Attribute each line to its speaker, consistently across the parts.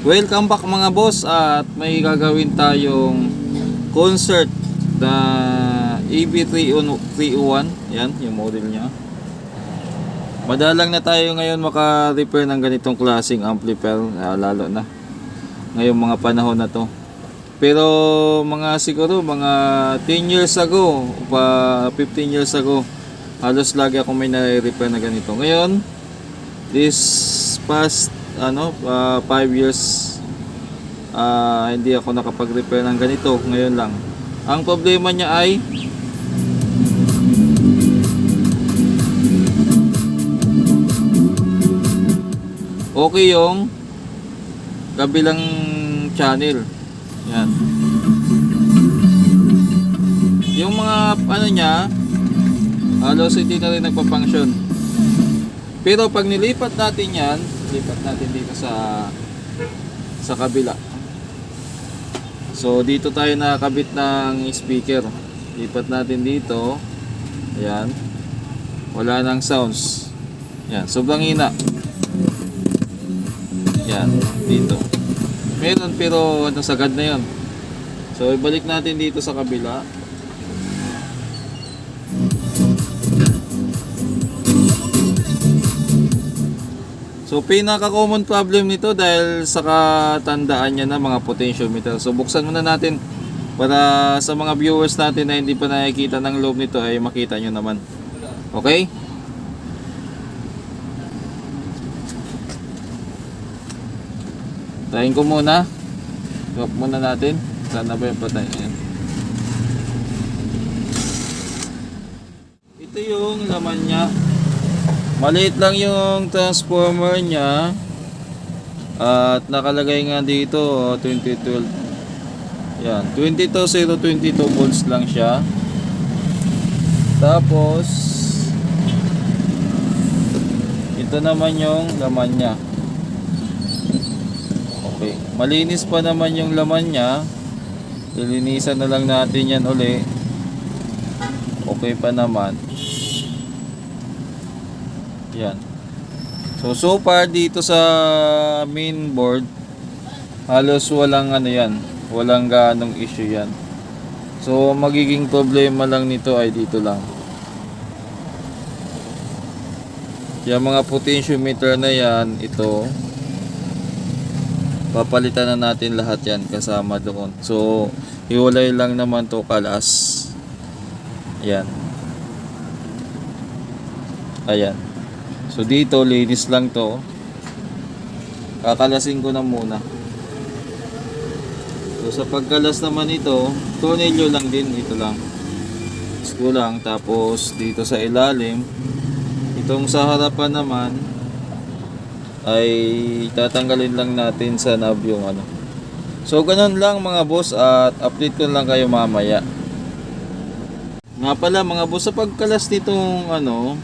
Speaker 1: Welcome back mga boss at may gagawin tayong concert. Na EB301 yan yung model niya. Madalang na tayo ngayon maka-repair ng ganitong klaseng amplifier ah, lalo na ngayong mga panahon na to. Pero mga siguro mga 10 years ago pa 15 years ago halos lagi ako may na-repair na ganito. Ngayon this past ano 5 years ah, hindi ako nakapag-repair ng ganito ngayon lang. Ang problema niya ay okay yung kabilang channel. Yan. Yung mga ano niya halos hindi na rin nagpa-function. Pero pag nilipat natin yan, lipat natin dito sa sa kabila. So dito tayo nakakabit ng speaker. Lipat natin dito. Ayan. Wala nang sounds. Yan, sobrang hina. Yan, dito. Meron pero ano sagad na 'yon. So ibalik natin dito sa kabila. So pinaka-common problem nito dahil sa katandaan niya na mga potentiometer. So buksan muna natin para sa mga viewers natin na hindi pa nakikita ng loob nito ay makita nyo naman. Okay? Tayin ko muna. Drop muna natin. Sana ba yung patay? Ayan. Ito yung laman niya. Maliit lang yung transformer niya. At nakalagay nga dito oh, 2012. Yan, 22022 volts lang siya. Tapos ito naman yung laman niya. Okay, malinis pa naman yung laman niya. Lilinisan na lang natin yan uli. Okay pa naman. Yan. So, so far dito sa main board, halos walang ano yan. Walang ganong issue yan. So, magiging problema lang nito ay dito lang. Yung mga potentiometer na yan, ito, papalitan na natin lahat yan kasama doon. So, hiwalay lang naman to kalas. Ayan. Ayan. So dito, linis lang to. Kakalasin ko na muna. So sa pagkalas naman ito, tornilyo lang din, ito lang. Screw lang, tapos dito sa ilalim, itong sa harapan naman, ay tatanggalin lang natin sa knob yung ano. So ganun lang mga boss at update ko lang kayo mamaya. Nga pala mga boss, sa pagkalas nitong ano,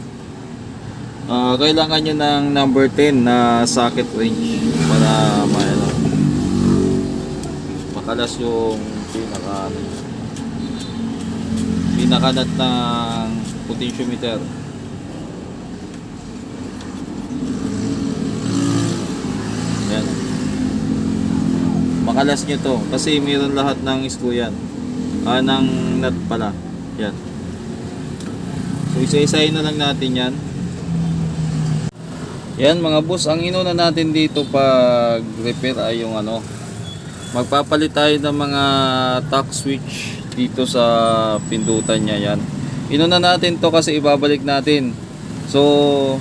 Speaker 1: Ah, kailangan nyo ng number 10 na socket range para maano makalas yung pinaka pinakanat ng potentiometer. Yan makalas nyo to kasi meron lahat ng screw yan. Ah, ng nut pala. Yan so isa-isahin na lang natin yan yan mga boss, ang inuna natin dito pag repair ay yung ano, magpapalit tayo ng mga tack switch dito sa pindutan niya yan. Inuna natin to kasi ibabalik natin. So,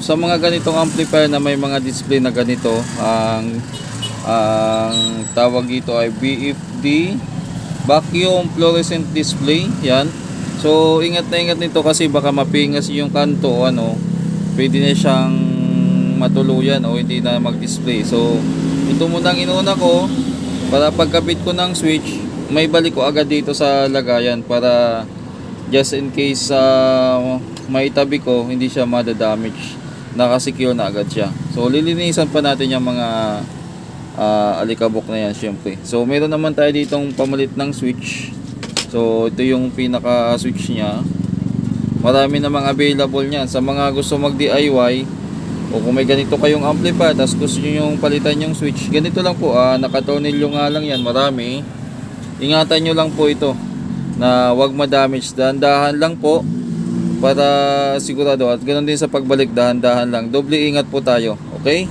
Speaker 1: sa mga ganitong amplifier na may mga display na ganito, ang ang tawag dito ay BFD vacuum fluorescent display yan so ingat na ingat nito kasi baka mapingas yung kanto ano pwede na siyang matuluyan o hindi na mag-display. So, ito muna ang inuna ko para pagkabit ko ng switch, may balik ko agad dito sa lagayan para just in case uh, may tabi ko, hindi siya madadamage. Nakasecure na agad siya. So, lilinisan pa natin yung mga uh, alikabok na yan syempre. So, meron naman tayo ditong pamalit ng switch. So, ito yung pinaka switch niya. Marami namang available niyan. Sa mga gusto mag DIY, o kung may ganito kayong amplifier, tapos gusto nyo yung palitan yung switch, ganito lang po, ah, nakatornilyo nga lang yan, marami. Ingatan nyo lang po ito na wag ma-damage. Dahan-dahan lang po para sigurado. At ganoon din sa pagbalik, dahan-dahan lang. Doble ingat po tayo, okay?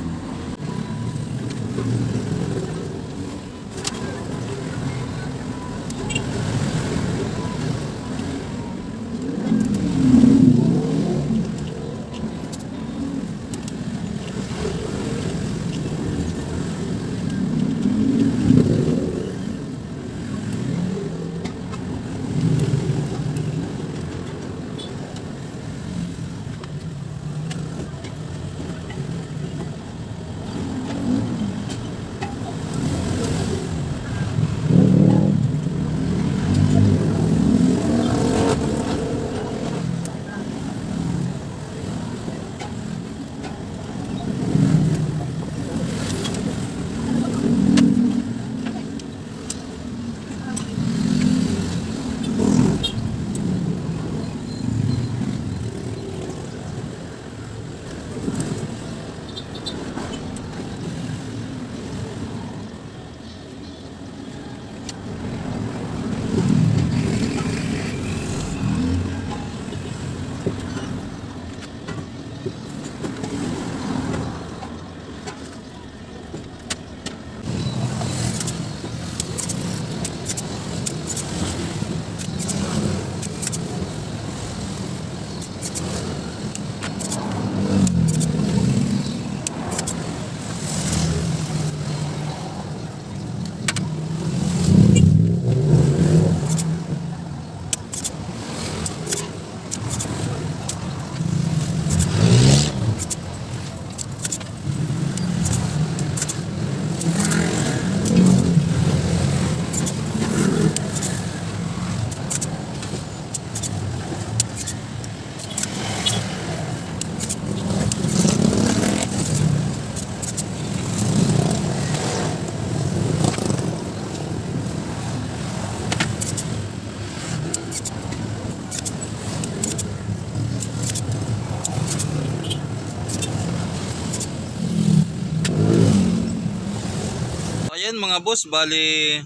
Speaker 1: Mga boss, bali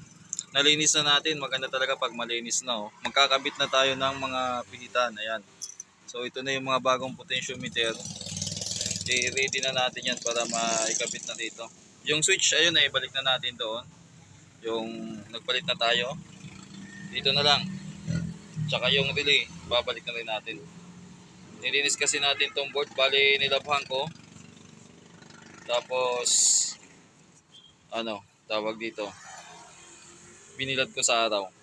Speaker 1: nalinis na natin. Maganda talaga pag malinis na. Oh. Magkakabit na tayo ng mga pihitan. Ayan. So ito na yung mga bagong potentiometer. I-ready na natin yan para maikabit na dito. Yung switch, ayun na, ibalik na natin doon. Yung nagpalit na tayo. Dito na lang. Tsaka yung relay, babalik na rin natin. Nilinis kasi natin tong board. Bali, nilabhan ko. Tapos, ano, tawag dito. Binilad ko sa araw.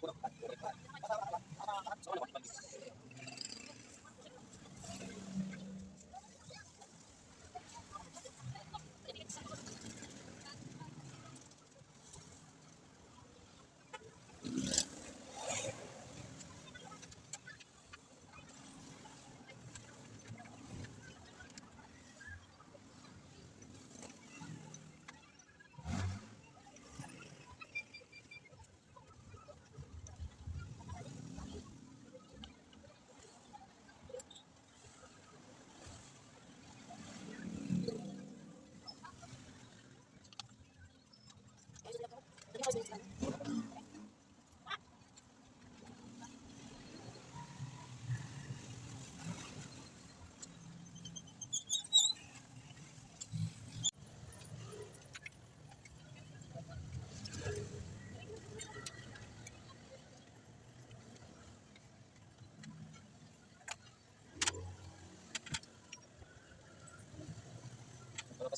Speaker 1: 过来，过来，过来，来来来，走过来，走过来。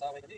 Speaker 1: Pasaway ka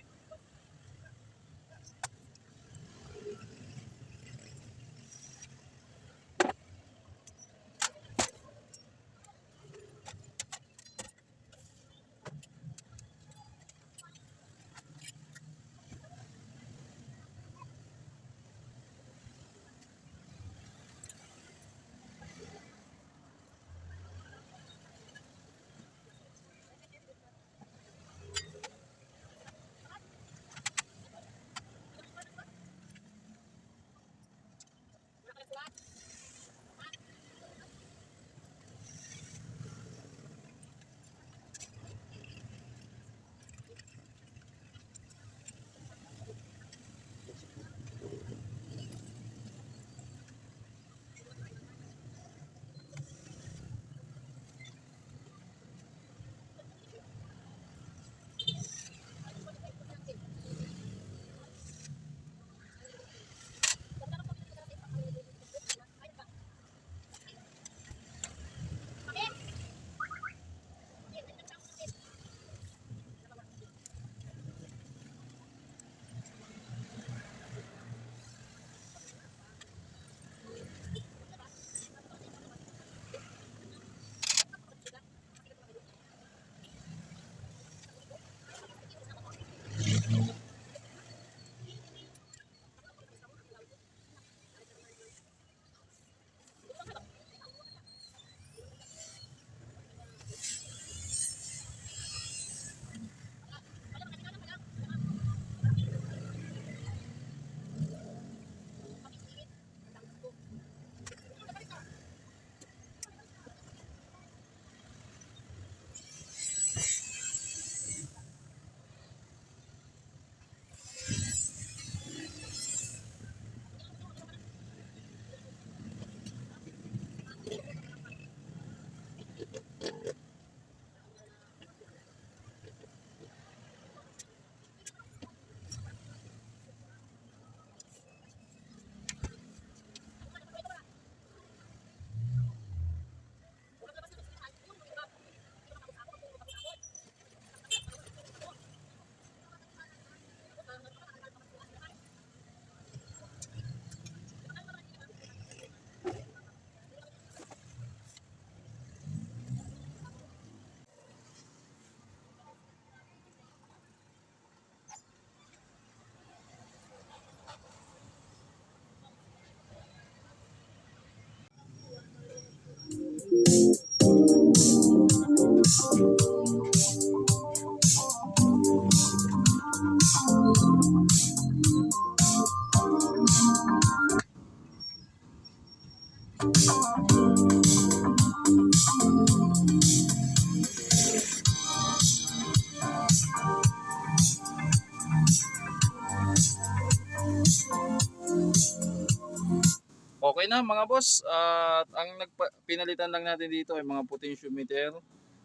Speaker 1: mga boss. At ang nagpa- pinalitan lang natin dito ay mga potentiometer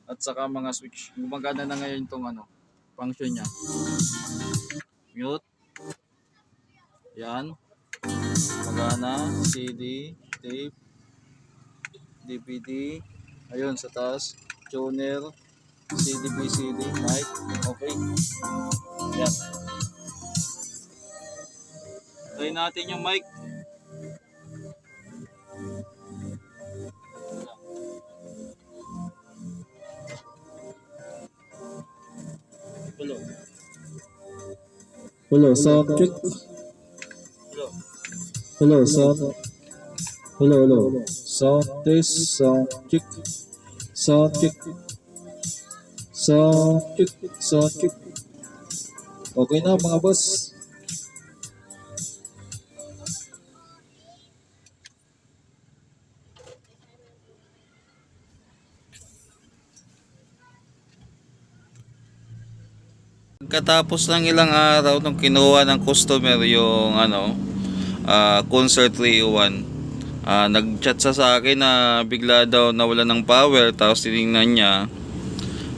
Speaker 1: at saka mga switch. Gumagana na ngayon itong ano, function niya. Mute. Yan. Gumagana. CD, tape, DVD. Ayun sa taas. Tuner. CD, VCD, mic. Okay. Yan. Try natin yung mic. Hello.
Speaker 2: Hello, sound check.
Speaker 1: Hello.
Speaker 2: Hello, sound. Hello, hello. Sound test, sound check. Sound check. Sound check, sound check. Okay na mga boss.
Speaker 1: Katapos ng ilang araw nung kinuha ng customer yung ano, ah, concert 301. Ah, nag-chat sa sa akin na bigla daw nawala ng power tapos tiningnan niya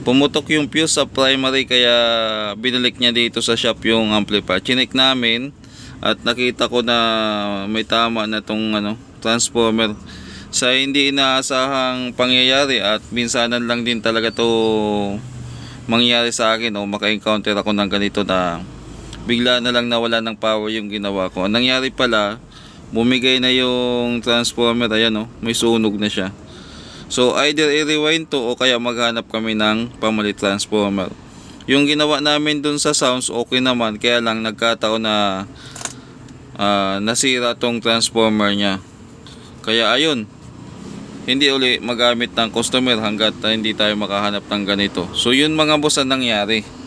Speaker 1: pumutok yung fuse sa primary kaya binalik niya dito sa shop yung amplifier. Chinek namin at nakita ko na may tama na tong ano, transformer sa hindi inaasahang pangyayari at minsanan lang din talaga to mangyari sa akin o maka-encounter ako ng ganito na bigla na lang nawala ng power yung ginawa ko. Ang nangyari pala, bumigay na yung transformer, ayan o, may sunog na siya. So either i-rewind to o kaya maghanap kami ng pamalit transformer. Yung ginawa namin dun sa sounds okay naman kaya lang nagkataon na ah, nasira tong transformer niya. Kaya ayun, hindi uli magamit ng customer hanggat ah, hindi tayo makahanap ng ganito. So yun mga boss ang nangyari.